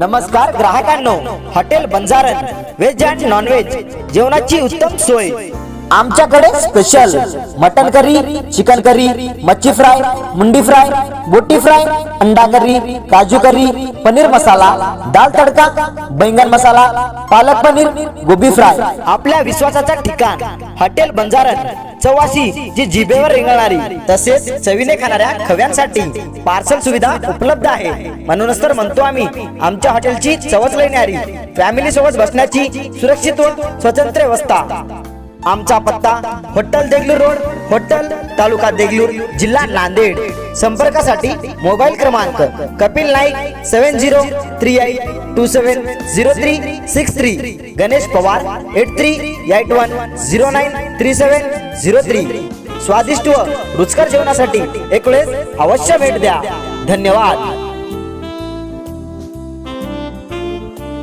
नमस्कार ग्राहकांनो. Hotel Banjaran veg and nonveg जेवणाची उत्तम सोय. आमच्याकडे special mutton curry chicken curry मच्छी फ्राय मुंडी फ्राय बोटी फ्राय अंडा करी काजू करी पनीर मसाला दाल तडका बैंगन मसाला पालक पनीर गोबी फ्राय आपल्या विश्वासाचं ठिकाण हॉटेल बंजारन चौवाशी जी जिभेवर रेंगणारी तसेच चवीने खाणाऱ्या खव्यांसाठी पार्सल सुविधा उपलब्ध आहे. म्हणूनच तर म्हणतो आम्ही आमच्या हॉटेलची चवच लेणारी फॅमिली सोबत बसण्याची सुरक्षित व स्वतंत्र व्यवस्था. आमचा पत्ता hotel Degloor road hotel taluka Degloor जिल्हा नांदेड. संपर्कासाठी मोबाईल क्रमांक Kapil Naik seven zero three eight two seven zero three six three. Ganesh Pawar eight three eight one zero nine three seven zero three. स्वादिष्ट व रुचकर जेवणासाठी एक वेळेस अवश्य भेट द्या. धन्यवाद.